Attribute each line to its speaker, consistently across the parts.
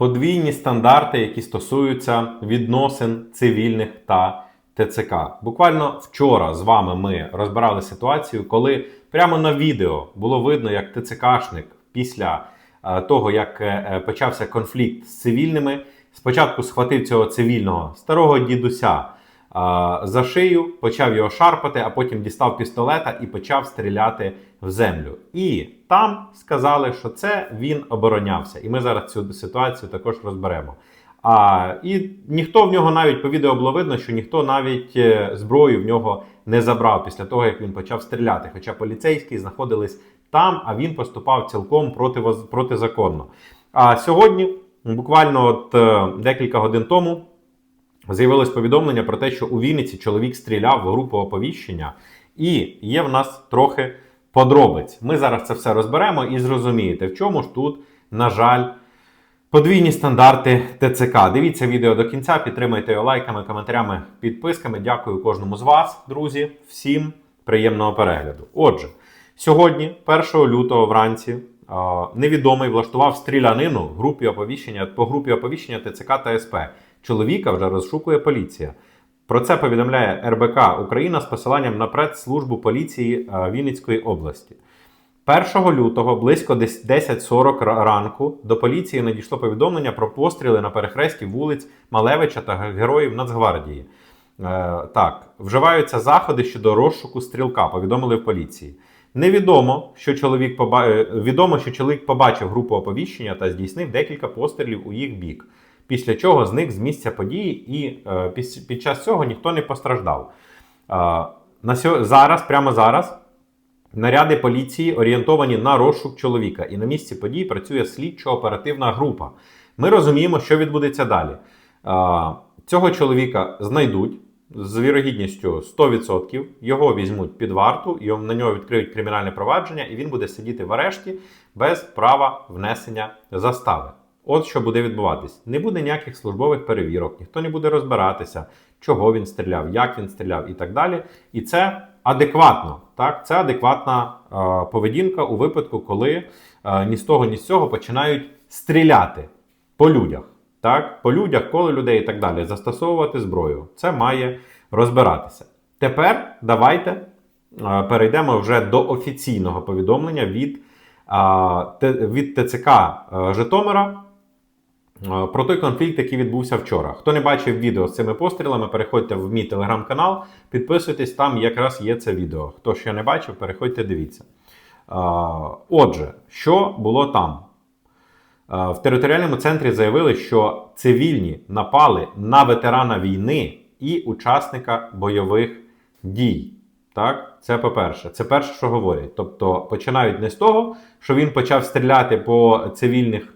Speaker 1: подвійні стандарти, які стосуються відносин цивільних та ТЦК. Буквально вчора з вами ми розбирали ситуацію, коли прямо на відео було видно, як ТЦКшник після е, того, як е, е, почався конфлікт з цивільними, спочатку схватив цього цивільного старого дідуся за шию, почав його шарпати, а потім дістав пістолета і почав стріляти в землю. І там сказали, що це він оборонявся. І ми зараз цю ситуацію також розберемо. А, і ніхто в нього навіть по відео було видно, що ніхто навіть е, зброю в нього не забрав після того, як він почав стріляти. Хоча поліцейські знаходились там, а він поступав цілком противоз- протизаконно. А сьогодні, буквально от е, декілька годин тому, з'явилось повідомлення про те, що у Вінниці чоловік стріляв в групу оповіщення, і є в нас трохи подробиць. Ми зараз це все розберемо і зрозумієте, в чому ж тут, на жаль, подвійні стандарти ТЦК. Дивіться відео до кінця, підтримайте його лайками, коментарями, підписками. Дякую кожному з вас, друзі. Всім приємного перегляду. Отже, сьогодні, 1 лютого вранці, невідомий влаштував стрілянину групі оповіщення по групі оповіщення ТЦК та СП. Чоловіка вже розшукує поліція. Про це повідомляє РБК Україна з посиланням на прес-службу поліції е, Вінницької області. 1 лютого близько десь 10.40 ра- ранку до поліції надійшло повідомлення про постріли на перехресті вулиць Малевича та Героїв Нацгвардії. Е, так, вживаються заходи щодо розшуку стрілка, повідомили в поліції. Невідомо, що чоловік поба... е, відомо, що чоловік побачив групу оповіщення та здійснив декілька пострілів у їх бік. Після чого зник з місця події, і е, під час цього ніхто не постраждав. Е, на. Зараз, прямо зараз, наряди поліції орієнтовані на розшук чоловіка, і на місці події працює слідчо-оперативна група. Ми розуміємо, що відбудеться далі. Е, Цього чоловіка знайдуть з вірогідністю 100%, його візьмуть під варту, на нього відкриють кримінальне провадження, і він буде сидіти в арешті без права внесення застави. От що буде відбуватись: не буде ніяких службових перевірок, ніхто не буде розбиратися, чого він стріляв, як він стріляв і так далі. І це адекватно. Так? Це адекватна е, поведінка у випадку, коли е, ні з того, ні з цього починають стріляти по людях. Так? По людях, коло людей і так далі. Застосовувати зброю. Це має розбиратися. Тепер давайте е, перейдемо вже до офіційного повідомлення від, а, від ТЦК е, Житомира е, про той конфлікт, який відбувся вчора. Хто не бачив відео з цими пострілами, переходьте в мій телеграм-канал, підписуйтесь, там якраз є це відео. Хто ще не бачив, переходьте, дивіться. Е, Отже, що було там? Е, В територіальному центрі заявили, що цивільні напали на ветерана війни і учасника бойових дій. Так, це по-перше, це перше, що говорять. Тобто починають не з того, що він почав стріляти по цивільних,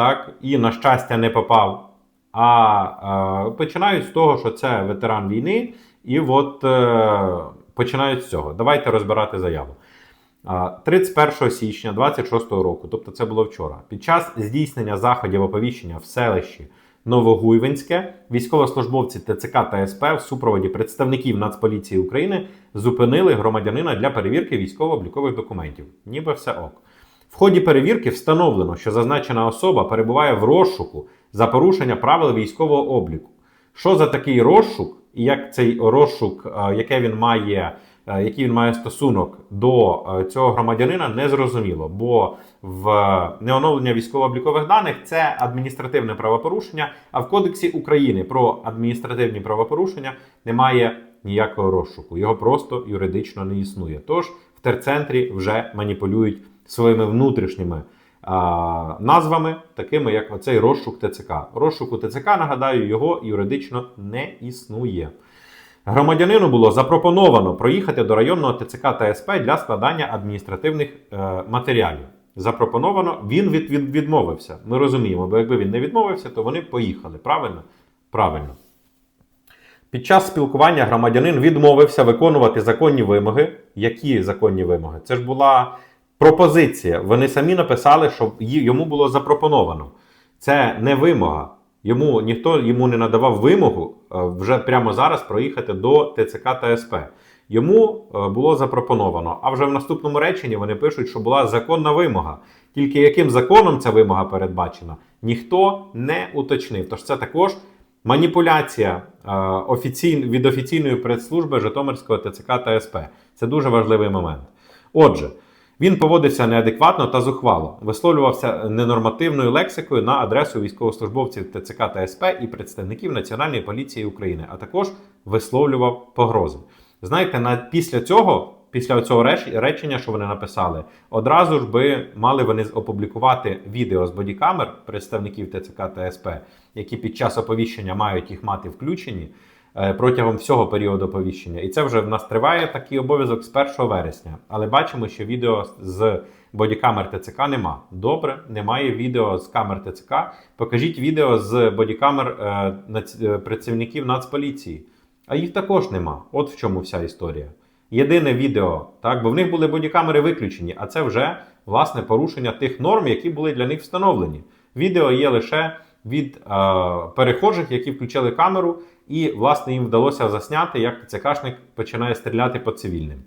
Speaker 1: так, і, на щастя, не попав. А е, починають з того, що це ветеран війни, і от е, починають з цього. Давайте розбирати заяву. 31 січня 26 року, тобто це було вчора, під час здійснення заходів оповіщення в селищі Новогуйвинське, військовослужбовці ТЦК та СП в супроводі представників Нацполіції України зупинили громадянина для перевірки військово-облікових документів. Ніби все ок. В ході перевірки встановлено, що зазначена особа перебуває в розшуку за порушення правил військового обліку. Що за такий розшук, і як цей розшук, е, яке він має, е, який він має стосунок до е, цього громадянина, не зрозуміло. Бо в неоновлення військово-облікових даних це адміністративне правопорушення, а в Кодексі України про адміністративні правопорушення немає ніякого розшуку. Його просто юридично не існує. Тож в терцентрі вже маніпулюють своїми внутрішніми а, назвами, такими як оцей розшук ТЦК. Розшуку ТЦК, нагадаю, його юридично не існує. Громадянину було запропоновано проїхати до районного ТЦК та СП для складання адміністративних е, матеріалів. Запропоновано, він від, від, відмовився. Ми розуміємо, бо якби він не відмовився, то вони поїхали. Правильно? Правильно. Під час спілкування громадянин відмовився виконувати законні вимоги. Які законні вимоги? Це ж була пропозиція. Вони самі написали, що йому було запропоновано. Це не вимога. Йому ніхто йому не надавав вимогу е, вже прямо зараз проїхати до ТЦК та СП. Йому е, було запропоновано. А вже в наступному реченні вони пишуть, що була законна вимога. Тільки яким законом ця вимога передбачена, ніхто не уточнив. Тож це також маніпуляція е, від офіційної прес-служби Житомирського ТЦК та СП. Це дуже важливий момент. Отже, він поводився неадекватно та зухвало, висловлювався ненормативною лексикою на адресу військовослужбовців ТЦК та СП і представників Національної поліції України, а також висловлював погрози. Знаєте, на після цього, після цього реч- речення, що вони написали, одразу ж би мали вони опублікувати відео з бодікамер представників ТЦК та СП, які під час оповіщення мають їх мати включені протягом всього періоду оповіщення. І це вже в нас триває такий обов'язок з 1 вересня. Але бачимо, що відео з бодікамер ТЦК нема. Добре, немає відео з камер ТЦК. Покажіть відео з бодікамер е, е, працівників Нацполіції. А їх також нема. От в чому вся історія. Єдине відео, так, бо в них були бодікамери виключені, а це вже власне порушення тих норм, які були для них встановлені. Відео є лише від е, перехожих, які включили камеру, і власне їм вдалося засняти, як ТЦКшник починає стріляти по цивільним.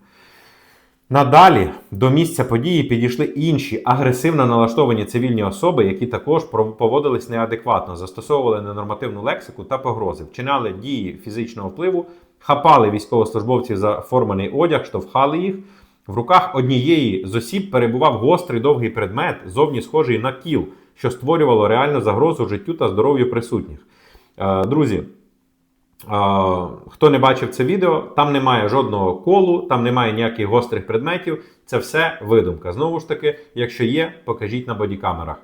Speaker 1: Надалі до місця події підійшли інші агресивно налаштовані цивільні особи, які також поводились неадекватно, застосовували ненормативну лексику та погрози, вчиняли дії фізичного впливу, хапали військовослужбовців за форманий одяг, штовхали їх. В руках однієї з осіб перебував гострий довгий предмет, зовні схожий на кіл, що створювало реальну загрозу життю та здоров'ю присутніх. Е, Друзі, Хто не бачив це відео, там немає жодного колу, там немає ніяких гострих предметів. Це все видумка. Знову ж таки, якщо є, покажіть на бодікамерах.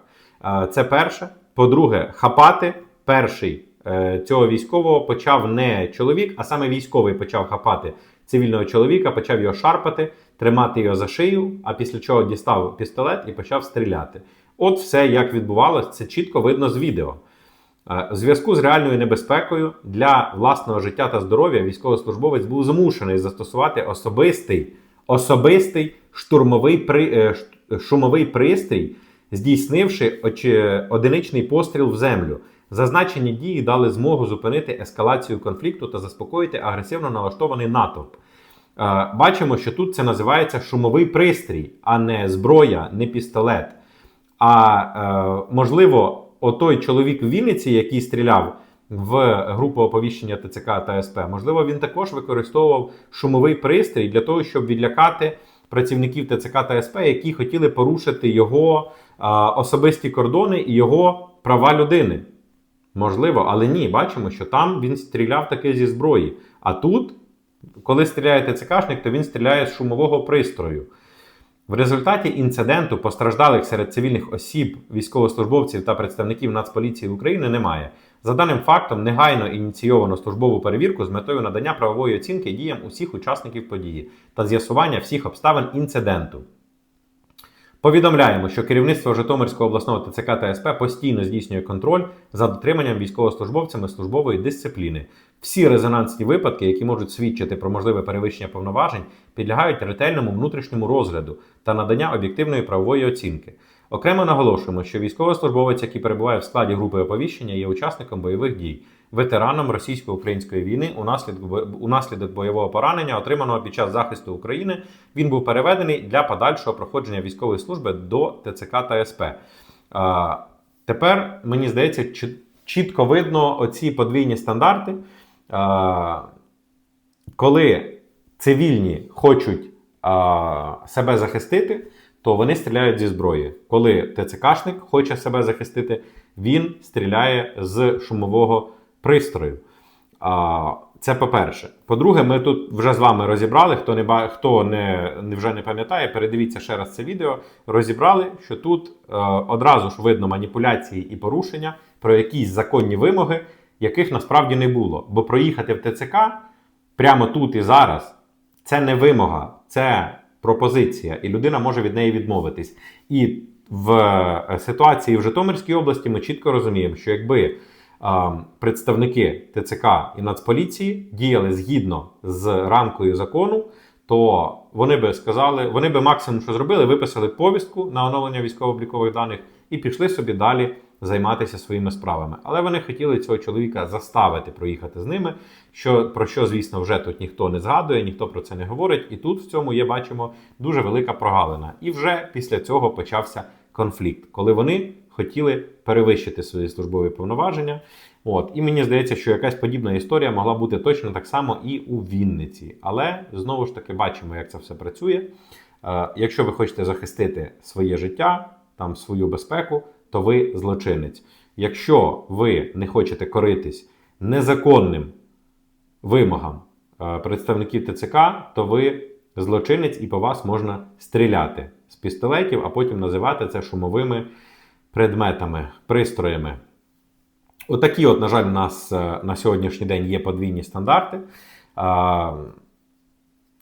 Speaker 1: Це перше. По-друге, хапати перший е, цього військового почав не чоловік, а саме військовий почав хапати цивільного чоловіка, почав його шарпати, тримати його за шию, а після чого дістав пістолет і почав стріляти. От все як відбувалося, це чітко видно з відео. Е, У зв'язку з реальною небезпекою для власного життя та здоров'я військовослужбовець був змушений застосувати особистий, особистий штурмовий при, е, шумовий пристрій, здійснивши очі- одиничний постріл в землю. Зазначені дії дали змогу зупинити ескалацію конфлікту та заспокоїти агресивно налаштований натовп. Е, Бачимо, що тут це називається шумовий пристрій, а не зброя, не пістолет. А е, можливо, отой чоловік в Вінниці, який стріляв в групу оповіщення ТЦК та СП, можливо, він також використовував шумовий пристрій для того, щоб відлякати працівників ТЦК та СП, які хотіли порушити його е, особисті кордони і його права людини. Можливо, але ні, бачимо, що там він стріляв таки зі зброї. А тут, коли стріляє ТЦКшник, то він стріляє з шумового пристрою. В результаті інциденту постраждалих серед цивільних осіб, військовослужбовців та представників Нацполіції України немає. За даним фактом, негайно ініційовано службову перевірку з метою надання правової оцінки діям усіх учасників події та з'ясування всіх обставин інциденту. Повідомляємо, що керівництво Житомирського обласного ТЦК та СП постійно здійснює контроль за дотриманням військовослужбовцями службової дисципліни. Всі резонансні випадки, які можуть свідчити про можливе перевищення повноважень, підлягають ретельному внутрішньому розгляду та надання об'єктивної правової оцінки. Окремо наголошуємо, що військовослужбовець, який перебуває в складі групи оповіщення, є учасником бойових дій, ветераном російсько-української війни унаслідок, бо- унаслідок бойового поранення, отриманого під час захисту України. Він був переведений для подальшого проходження військової служби до ТЦК та СП. А, тепер мені здається, чіт- чітко видно оці подвійні стандарти. А, коли цивільні хочуть а, себе захистити, то вони стріляють зі зброї. Коли ТЦКшник хоче себе захистити, він стріляє з шумового пристрою. А, це по-перше. По-друге, ми тут вже з вами розібрали. Хто не хто не вже не пам'ятає, передивіться ще раз це відео. Розібрали, що тут е, одразу ж видно маніпуляції і порушення про якісь законні вимоги, яких насправді не було. Бо проїхати в ТЦК прямо тут і зараз це не вимога, це пропозиція, і людина може від неї відмовитись. І в е, ситуації в Житомирській області ми чітко розуміємо, що якби а, представники ТЦК і Нацполіції діяли згідно з рамкою закону, то вони би сказали, вони би максимум, що зробили, виписали повістку на оновлення військово-облікових даних і пішли собі далі займатися своїми справами. Але вони хотіли цього чоловіка заставити проїхати з ними. Що про що, звісно, вже тут ніхто не згадує, ніхто про це не говорить. І тут в цьому є, бачимо, дуже велика прогалина. І вже після цього почався конфлікт, коли вони хотіли перевищити свої службові повноваження. От. І мені здається, що якась подібна історія могла бути точно так само і у Вінниці. Але знову ж таки бачимо, як це все працює. Е, Якщо ви хочете захистити своє життя, там свою безпеку, то ви злочинець. Якщо ви не хочете коритись незаконним вимогам е, представників ТЦК, то ви злочинець і по вас можна стріляти з пістолетів, а потім називати це шумовими предметами, пристроями. Отакі, от, на жаль, у нас е, на сьогоднішній день є подвійні стандарти.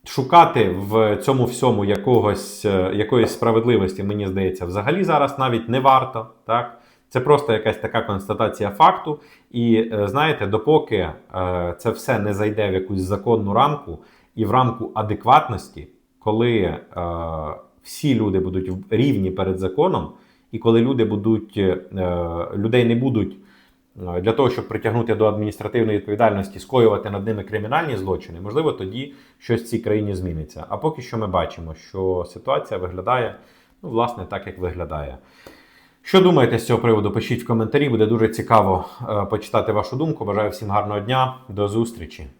Speaker 1: Шукати в цьому всьому якогось, е, якоїсь справедливості, мені здається, взагалі зараз навіть не варто. Так? Це просто якась така констатація факту. І е, знаєте, допоки е, це все не зайде в якусь законну рамку і в рамку адекватності, коли всі люди будуть рівні перед законом, і коли люди будуть, людей не будуть для того, щоб притягнути до адміністративної відповідальності, скоювати над ними кримінальні злочини, можливо, тоді щось в цій країні зміниться. А поки що ми бачимо, що ситуація виглядає, ну, власне, так, як виглядає. Що думаєте з цього приводу? Пишіть в коментарі, буде дуже цікаво е, почитати вашу думку. Бажаю всім гарного дня, до зустрічі!